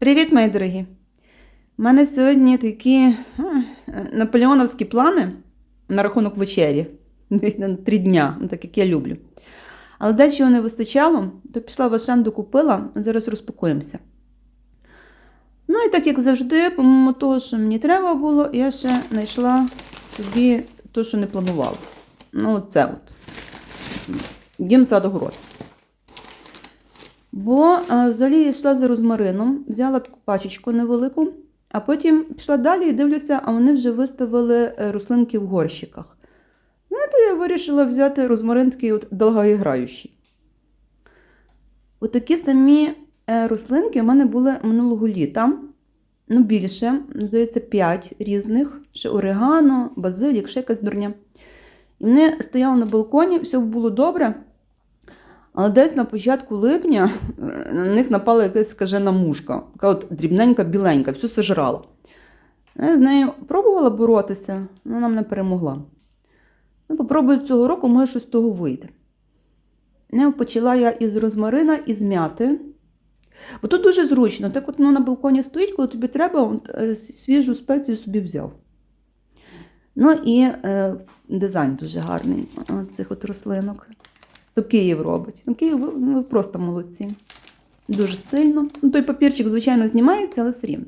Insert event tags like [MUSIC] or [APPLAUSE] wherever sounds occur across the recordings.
Привіт, мої дорогі! У мене сьогодні такі наполеоновські плани на рахунок вечері на три дня, ну, так як я люблю. Але дечого не вистачало, то пішла в Ашан купила, зараз розпакуємося. Ну і так як завжди, помимо того, що мені треба було, я ще знайшла собі те, що не планувала. Ну, це от. Дім садогород. Бо взагалі я йшла за розмарином, взяла таку пачечку невелику, а потім пішла далі і дивлюся, а вони вже виставили е, рослинки в горщиках. Ну, то я вирішила взяти розмарин такий от довгоіграючий. Отакі самі е, рослинки у мене були минулого літа. Ну, більше, здається, 5 різних: ще орегано, базилік, ще якась дурня. І вони стояли на балконі, все було добре. Але десь на початку липня е, на них напала якась скажена мушка, така от дрібненька, біленька, всю сожрала. Я з нею пробувала боротися, але вона мене перемогла. Ну, попробую цього року, може щось з того вийде. Не почала я із розмарина і з м'яти. Бо тут дуже зручно. Так от воно на балконі стоїть, коли тобі треба, е, свіжу спецію собі взяв. Ну і е, дизайн дуже гарний цих от рослинок. То Київ робить. Ну, Київ ну, ви просто молодці. Дуже стильно. Ну, той папірчик, звичайно, знімається, але все рівно.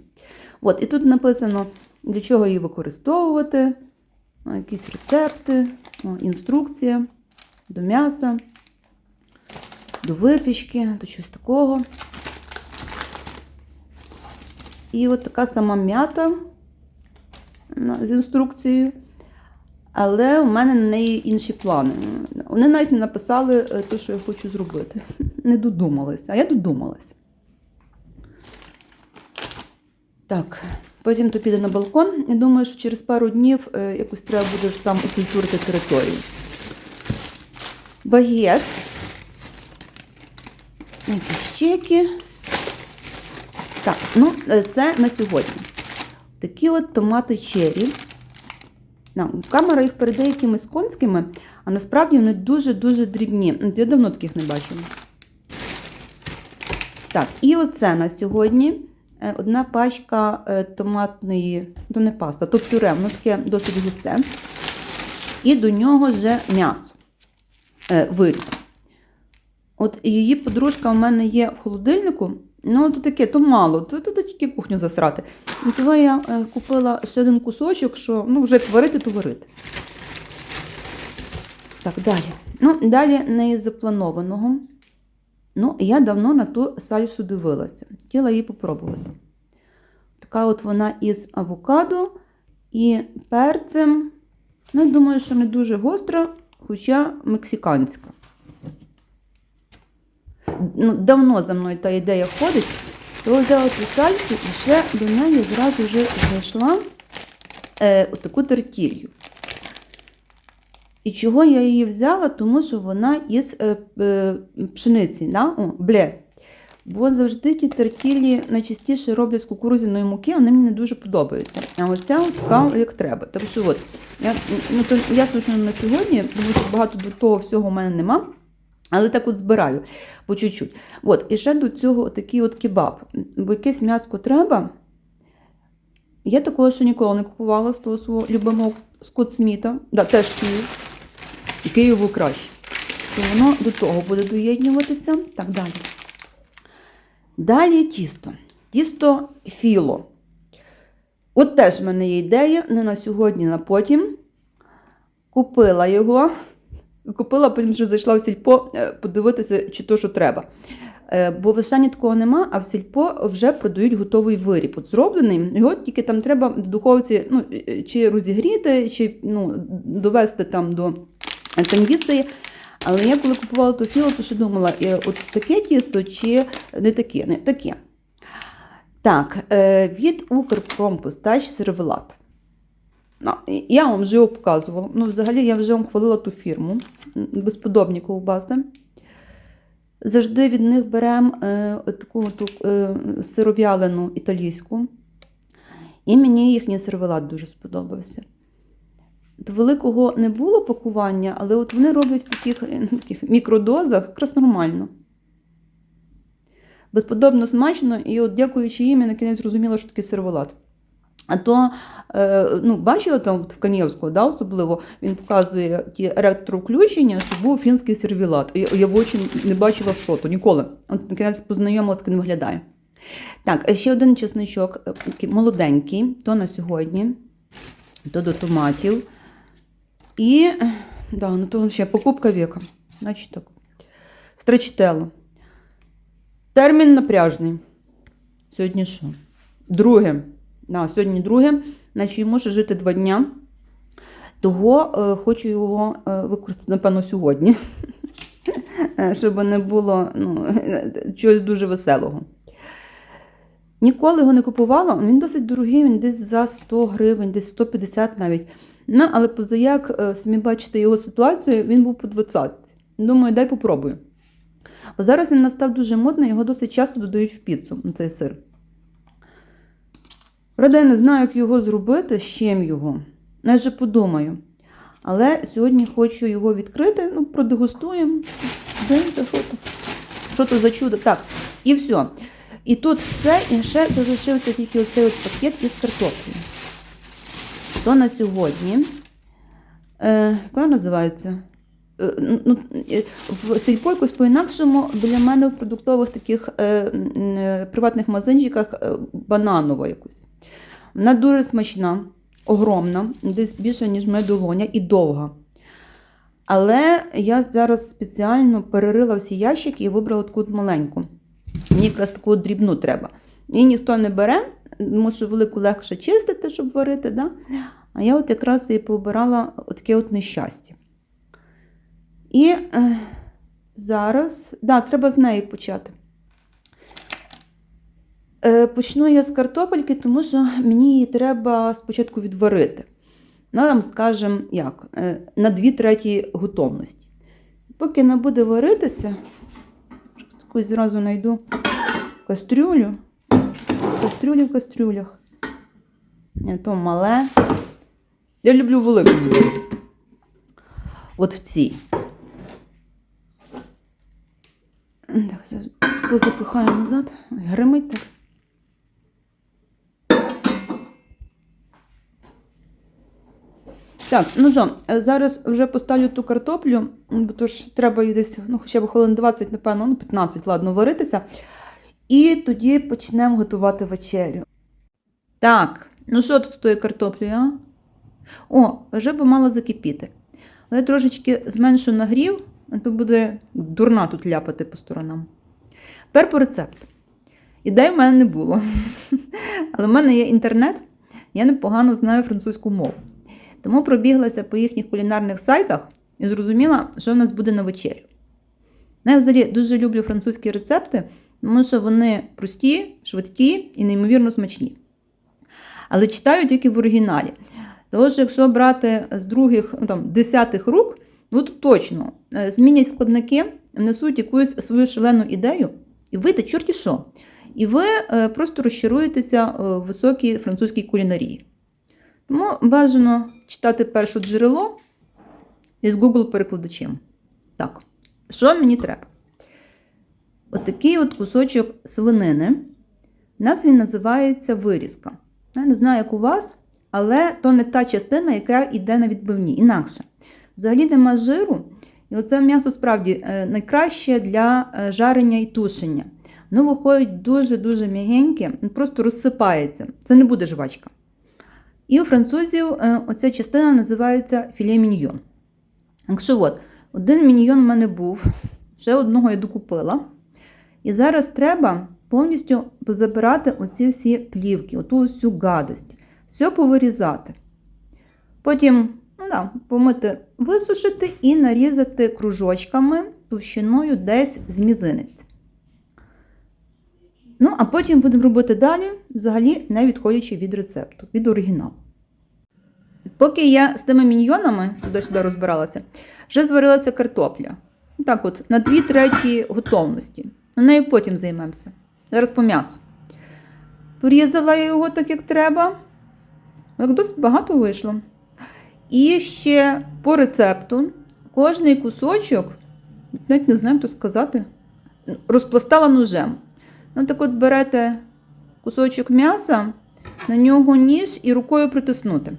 От, і тут написано, для чого її використовувати, якісь рецепти, інструкція до м'яса, до випічки, до чогось такого. І от така сама м'ята з інструкцією. Але у мене на неї інші плани. Вони навіть не написали е, те, що я хочу зробити. [LAUGHS] Не додумалися, а я додумалася. Так, потім то піде на балкон. Я думаю, що через пару днів е, якось треба буде там окультурити територію. Багет. Якісь чеки. Так, ну е, це на сьогодні. Такі от томати черрі. Камера їх передає якимись конськими, а насправді вони дуже-дуже дрібні. Ну, Я давно таких не бачила. Так, і оце на сьогодні е, одна пачка е, томатної, то не паста, то пюре, воно таке досить густе. І до нього вже м'ясо. Е, виріз. От її подружка у мене є в холодильнику. Ну, то таке, то мало, то туди тільки кухню засрати. І того я е, купила ще один кусочок, що ну, вже як варити, то варити. Так, далі. Ну, далі не із запланованого. Ну, я давно на ту сальсу дивилася. Хотіла її попробувати. Така от вона із авокадо і перцем. Ну, я думаю, що не дуже гостра, хоча мексиканська. Ну, давно за мною та ідея ходить, то взяла цю сальсу і ще до неї зразу вже знайшла е, отаку тертілью. І чого я її взяла? Тому що вона із е, е, пшениці, да? О, бле. Бо завжди ті тертілі найчастіше роблять з кукурудзяної муки, вони мені не дуже подобаються. А оця така, як треба. Так що от, я, ну, то, ясно, що на сьогодні, тому що багато до того всього в мене нема. Але так от збираю по чуть-чуть. От, і ще до цього такий от кебаб. Бо якесь м'яско треба. Я такого ще ніколи не купувала з того свого любимого Скотт Сміта. Да, теж Київ. Києву краще. То воно до того буде доєднюватися. Так далі. Далі тісто. Тісто філо. От теж в мене є ідея, не на сьогодні, на потім. Купила його. Купила, потім вже зайшла в сільпо е, подивитися, чи то, що треба. Е, Бо в Ашані такого нема, а в сільпо вже продають готовий виріб. От зроблений, його тільки там треба в духовці ну, е, чи розігріти, чи ну, довести там до кондиції. Але я коли купувала ту філо, то ще думала, от таке тісто чи не таке? Не таке. Так, від Укрпромпостач сервелат. Ну, я вам вже його показувала. Ну, взагалі, я вже вам хвалила ту фірму. Безподобні ковбаси. Завжди від них беремо е, таку ту, е, сиров'ялену італійську. І мені їхній сервелат дуже сподобався. От Великого не було пакування, але от вони роблять в таких, е, таких мікродозах якраз нормально. безподобно смачно, і от дякуючи їм, я на кінець зрозуміла, що таке сервелат. То, е, ну, бачила там в Канєвського, да, особливо, він показує ті електровключення, що був фінський сервілат. І я в очі не бачила, що то ніколи. От на кінець познайомилась, він виглядає. Так, е, ще один чесничок, е, такий молоденький, то на сьогодні, то до томатів. І, да, ну то ще покупка віка. Значить так. Стречитело. Термін напряжний. Сьогодні що? Друге. Да, сьогодні друге. Значить, він може жити два дня. Того е, хочу його е, використати, напевно, сьогодні. Е, Щоб не було ну, чогось дуже веселого. Ніколи його не купувала, він досить дорогий, він десь за 100 гривень, десь 150 навіть. Ну, але позаяк, е, самі бачите його ситуацію, він був по 20. Думаю, дай попробую. Бо зараз він настав дуже модний, його досить часто додають в піцу, цей сир. Правда, не знаю, як його зробити, з чим його. Вже подумаю. Але сьогодні хочу його відкрити, ну, продегустуємо. Дивимося, що то. Що то за чудо. Так, і все. І тут все, і ще залишився тільки оцей от пакет із картоплею. То на сьогодні. Е, як називається? Е, ну, е, в сільпо якось по-інакшому біля мене в продуктових таких е, е, приватних магазинчиках е, бананова якось. Вона дуже смачна, огромна, десь більше, ніж моя долоня, і довга. Але я зараз спеціально перерила всі ящики і вибрала таку маленьку. Мені якраз таку дрібну треба. Її ніхто не бере, тому що велику легше чистити, щоб варити. Да? А я от якраз її пообирала таке от нещастя. І е, зараз, да, треба з неї почати. Е, почну я з картопельки, тому що мені її треба спочатку відварити. Ну, там, скажімо, як, е, на 2 треті готовності. Поки вона буде варитися, якусь зразу знайду кастрюлю. Кастрюлі в кастрюлях. Ні, то мале. Я люблю велику. От в цій. Так, позапихаю назад. Гримить так. Так, ну що, е, зараз вже поставлю ту картоплю, бо то ж треба її десь, ну, хоча б хвилин 20, напевно, ну 15, ладно, варитися. І тоді почнемо готувати вечерю. Так, ну що тут з тою картоплею, а? О, вже би мало закипіти. Але я трошечки зменшу нагрів, а то буде дурна тут ляпати по сторонам. Тепер по рецепту. Ідей в мене не було. [LAUGHS] Але в мене є інтернет, я непогано знаю французьку мову. Тому пробіглася по їхніх кулінарних сайтах і зрозуміла, що в нас буде на вечерю. Ну, Я взагалі дуже люблю французькі рецепти, тому що вони прості, швидкі і неймовірно смачні. Але читаю тільки в оригіналі. Що якщо брати з других, ну, там, десятих рук, ну то точно е, змінять складники, внесуть якусь свою шалену ідею, і вийде чорті що. І ви е, просто розчаруєтеся е, в високій французькій кулінарії. Тому бажано читати перше джерело із Google-перекладачем. Так, що мені треба? Отакий от кусочок свинини. У нас він називається вирізка. Я не знаю, як у вас, але то не та частина, яка йде на відбивні. Інакше. Взагалі нема жиру, і оце м'ясо справді е, найкраще для е, жарення і тушення. Воно виходить дуже-дуже м'ягеньке, просто розсипається. Це не буде жвачка. І у французів е, оця частина називається філе міньйон. Якщо от, один міньйон у мене був, ще одного я докупила. І зараз треба повністю позабирати оці всі плівки, оту всю гадость, все повирізати. Потім ну, да, помити, висушити і нарізати кружочками товщиною десь з мізинець. Ну, а потім будемо робити далі, взагалі не відходячи від рецепту, від оригіналу. Поки я з тими міньйонами туди-сюди розбиралася, вже зварилася картопля. Так от, на 2 треті готовності. На нею потім займемося. Зараз по м'ясу. Порізала я його так, як треба. Так досить багато вийшло. І ще по рецепту кожний кусочок, навіть не знаю, як то сказати, розпластала ножем. Ну, так от берете кусочок м'яса, на нього ніж і рукою притиснути.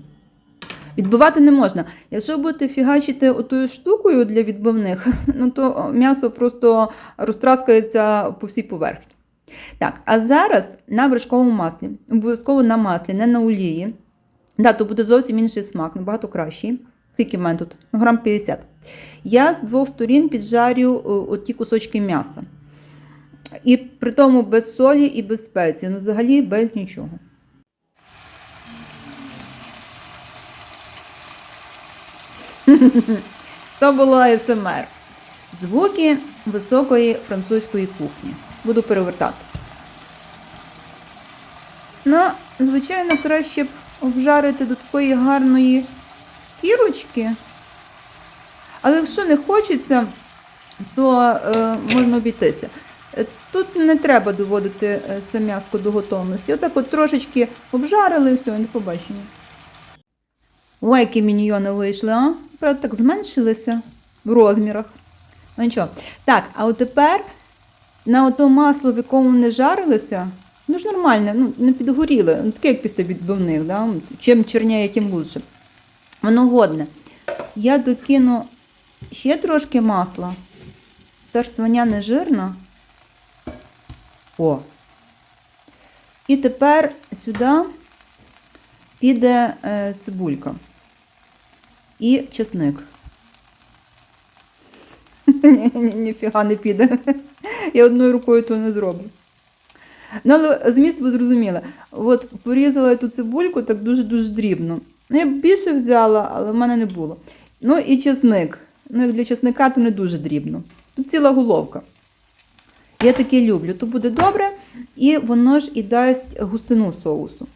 Відбивати не можна. Якщо будете фігачити отою штукою для відбивних, [LAUGHS] ну то м'ясо просто розтраскається по всій поверхні. Так, а зараз на вершковому маслі, обов'язково на маслі, не на олії. Да, то буде зовсім інший смак, набагато кращий. Скільки в мене тут? Ну, грам 50. Я з двох сторін піджарю оті кусочки м'яса. І при тому без солі і без спеції, ну взагалі без нічого. То було АСМР. Звуки високої французької кухні. Буду перевертати. Ну, звичайно, краще б обжарити до такої гарної кірочки. Але якщо не хочеться, то е, можна обійтися. Тут не треба доводити е, це м'яско до готовності. Отак от трошечки обжарили все, і до побачення. Ой, які міньйони вийшли, а? Правда, так зменшилися в розмірах. Ну нічого. Так, а от тепер на ото масло, в якому вони жарилися, ну ж нормальне, ну, не підгоріле, ну, таке, як після відбивних, да? чим чорніє, тим лучше. Воно годне. Я докину ще трошки масла. Та ж свиня не жирна. О. І тепер сюди піде е, цибулька і чесник. Ні, [LAUGHS] ні, ніфіга не піде. Я одною рукою то не зроблю. Ну, але зміст ви зрозуміли. От порізала я ту цибульку так дуже-дуже дрібно. Ну, я б більше взяла, але в мене не було. Ну і чесник. Ну, як для чесника, то не дуже дрібно. Тут ціла головка. Я таке люблю. То буде добре, і воно ж і дасть густину соусу.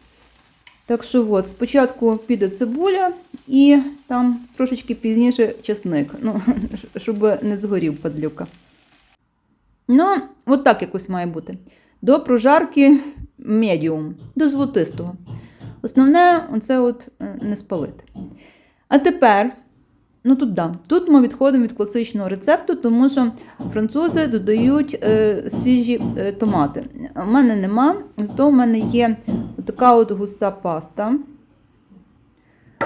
Так що от, спочатку піде цибуля і там трошечки пізніше чесник. Ну, [LAUGHS] щоб не згорів падлюка. Ну, от так якось має бути. До прожарки медіум, до золотистого. Основне оце от е, не спалити. А тепер, ну тут да, тут ми відходимо від класичного рецепту, тому що французи додають е, свіжі е, томати. У мене нема, зато в мене є така от густа паста.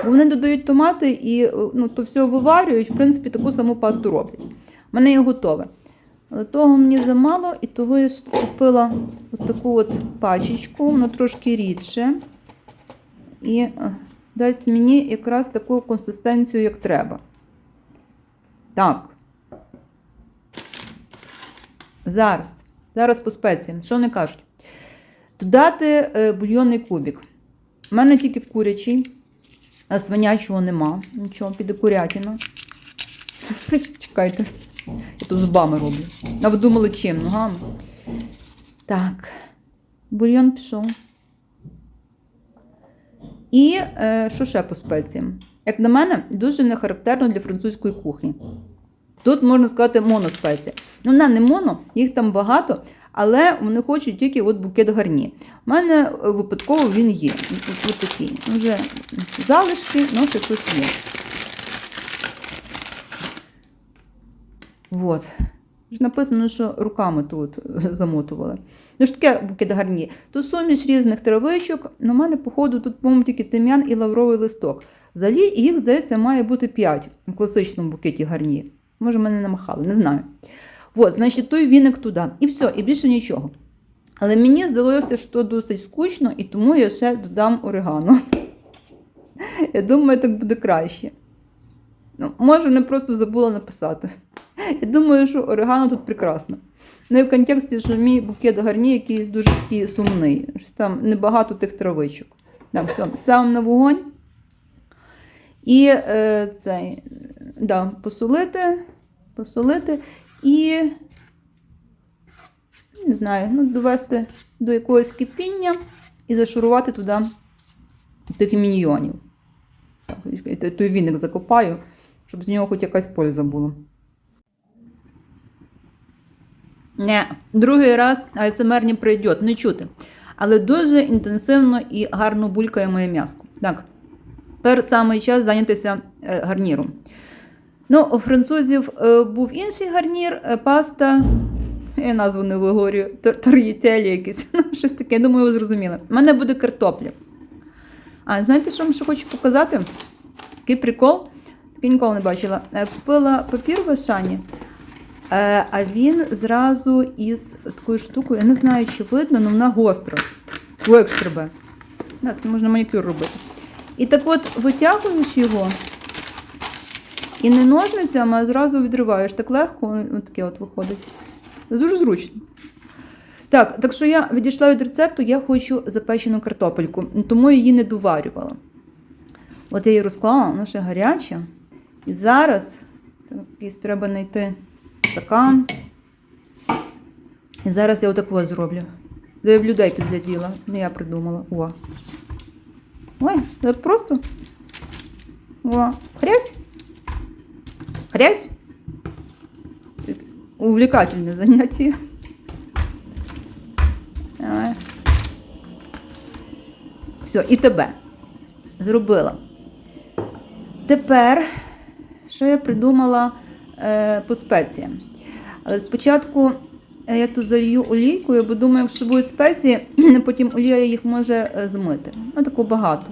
Вони додають томати і е, ну, то все виварюють, в принципі, таку саму пасту роблять. У мене є готове. Але того мені замало, і того я купила от таку от пачечку, воно трошки рідше. І е, дасть мені якраз таку консистенцію, як треба. Так. Зараз. Зараз по спеціям. Що вони кажуть? Додати е, бульйонний кубик. У мене тільки курячий, а свинячого нема. Нічого, піде курятина. [LAUGHS] Чекайте. Я тут зубами роблю. А ви думали чим? Ногами? Так. Бульйон пішов. І е, що ще по спеціям? Як на мене, дуже не характерно для французької кухні. Тут можна сказати моноспеція. Ну, вона не моно, їх там багато, але вони хочуть тільки от букет гарні. У мене е, випадково він є. Ось такий. Вже залишки, ну ще щось є. От. Написано, що руками тут замотували. Ну ж таке букет гарні. Тут суміш різних травичок. На мене, походу, тут, по-моєму, тільки тим'ян і лавровий листок. Взагалі, їх, здається, має бути 5 в класичному букеті гарні. Може, мене намахали, не знаю. От, значить, той віник туди. І все, і більше нічого. Але мені здалося, що досить скучно, і тому я ще додам орегано. Я думаю, так буде краще. Ну, може, не просто забула написати. Я думаю, що орегано тут прекрасно. Ну і в контексті, що мій букет гарні якийсь дуже такий сумний. Щось там небагато тих травичок. Так, все, ставимо на вогонь. І е, цей, да, посолити, посолити і, не знаю, ну, довести до якогось кипіння і зашурувати туди тих міньйонів. Той віник закопаю, щоб з нього хоч якась польза була. Не, другий раз АСМР не пройде, не чути. Але дуже інтенсивно і гарно булькає моє м'яско. Так, тепер саме час зайнятися е, гарніром. Ну, у французів е, був інший гарнір, е, паста. Я назву не виговорюю. Тор- Тор'єтелі якісь. [LAUGHS] Ну, щось таке, я думаю, ви зрозуміли. У мене буде картопля. А знаєте, що вам ще хочу показати? Такий прикол. Такий ніколи не бачила. Е, Купила папір в Ашані, а він зразу із такою штукою, я не знаю, чи видно, але вона гостра. О, як. Да, можна манікюр робити. І так от витягуєш його, і не ножницями, а зразу відриваєш. Так легко, от таке от виходить. Це дуже зручно. Так, так що я відійшла від рецепту, я хочу запечену картопельку, тому її не доварювала. От я її розклала, вона ще гаряча. І зараз якийсь треба знайти стакан. І зараз я отаку зроблю. Де в людей підгляділа, не я придумала. О. Ой, так просто. О, хрясь. Хрясь. Увлекательне заняття. Давай. Все, і тебе зробила. Тепер, що я придумала е, по спеціям? Але спочатку я тут залью олійкою, бо думаю, якщо будуть спеції, [CLEARS THROAT] потім олія їх може е, змити. Ну, таку багато.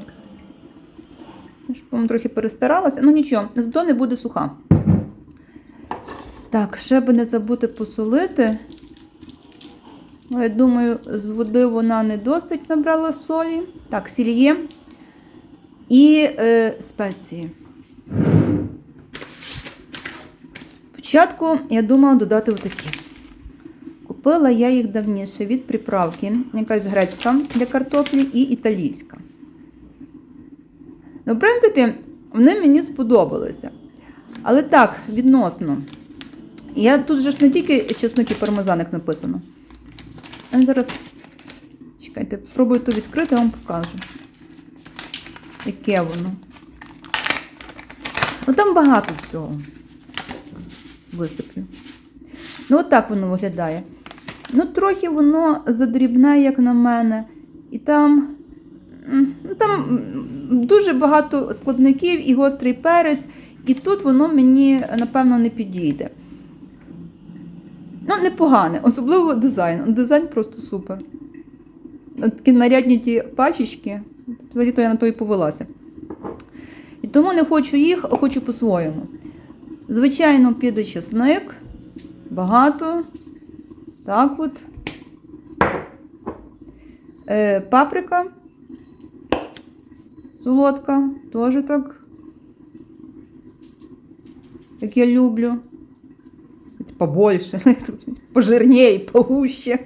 Я ж, трохи перестаралася. Ну нічого, зато не буде суха. Так, ще би не забути посолити. Я думаю, з води вона не досить набрала солі. Так, сіль є. І е, спеції. Спочатку я думала додати отакі. Купила я їх давніше від приправки, якась грецька для картоплі і італійська. Ну, в принципі, вони мені сподобалися. Але так, відносно. Я тут же ж не тільки чесник і пармезан, як написано. Я зараз. Чекайте, пробую то відкрити, я вам покажу. Яке воно. Ну там багато всього. Висиплю. Ну, отак воно виглядає. Ну, трохи воно задрібне, як на мене. І там, ну, там дуже багато складників і гострий перець. І тут воно мені, напевно, не підійде. Ну, непогане, особливо дизайн. Дизайн просто супер. Такі нарядні ті пачечки. Взагалі то я на то і повелася. І тому не хочу їх, а хочу по-своєму. Звичайно, піде чесник. Багато. Так от. Е, паприка. Солодка. Теж так. Як я люблю. Побольше, [LAUGHS] пожирніє, погуще.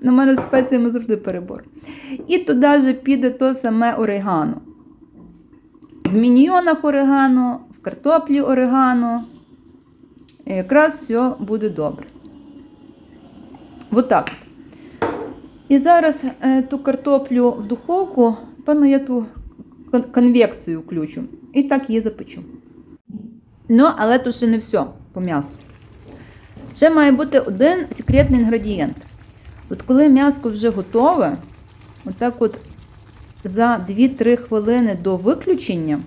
На мене спеціями завжди перебор. І туди же піде то саме орегано. В міньйонах орегано, в картоплі орегано. І якраз все буде добре. Отак. от. І зараз е, ту картоплю в духовку, певно, я ту конвекцію включу. І так її запечу. Ну, але то ще не все по м'ясу. Ще має бути один секретний інгредієнт. От коли м'ясо вже готове, отак от за 2-3 хвилини до виключення,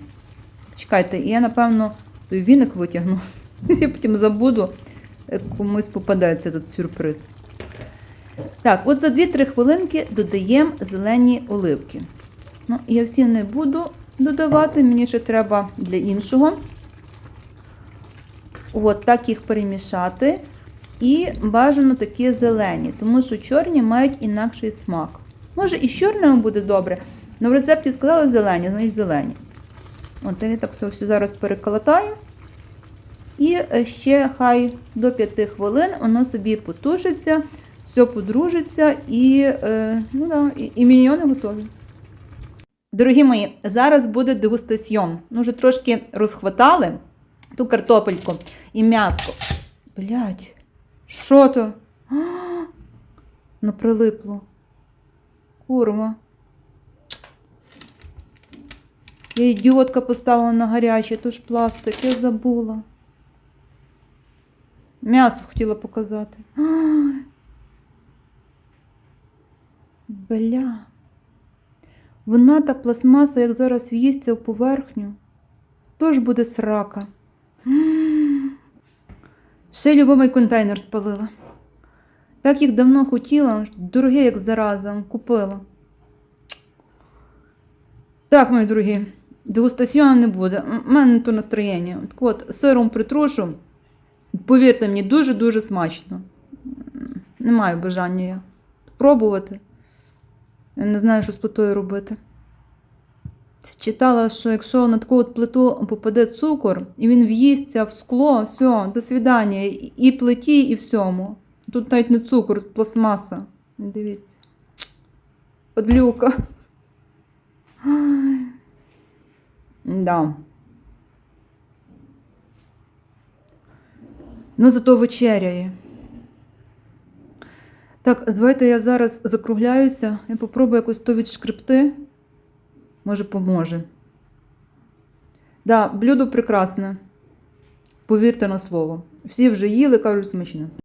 чекайте, я, напевно, той віник витягну. [LAUGHS] Я потім забуду, комусь попадається этот сюрприз. Так, от за 2-3 хвилинки додаємо зелені оливки. Ну, я всі не буду додавати, мені ще треба для іншого. От так їх перемішати. І бажано такі зелені, тому що чорні мають інакший смак. Може і з чорними буде добре, але в рецепті сказали зелені, значить зелені. От я так це все зараз переколотаю. І е, ще хай до 5 хвилин воно собі потушиться, все подружиться і, е, ну да, і, і міньйони готові. Дорогі мої, зараз буде дегустаціон. Ну, вже трошки розхватали ту картопельку і м'яско. Блять, що то? А, Ну, прилипло. Курва. Я ідіотка поставила на гаряче, то ж пластик, я забула. М'ясо хотіла показати. Бля. Вона та пластмаса, як зараз в'їсться в поверхню, тож буде срака. Ще любимий контейнер спалила. Так їх давно хотіла, дороге, як зараза, купила. Так, мої дорогі, дегустаціону не буде. У мене то настроєння. Так от, сиром притрушу. Повірте мені, дуже-дуже смачно. Не маю бажання я пробувати. Я не знаю, що з плитою робити. Читала, що якщо на таку от плиту попаде цукор, і він в'їсться в скло, все, до свидання. І- І плиті, і всьому. Тут навіть не цукор, тут пластмаса. Дивіться. Подлюка. Да. Ну, зато вечеряє. Так, давайте я зараз закругляюся і попробую якось то відшкребти. Може, поможе. Да, блюдо прекрасне. Повірте на слово. Всі вже їли, кажуть, смачне.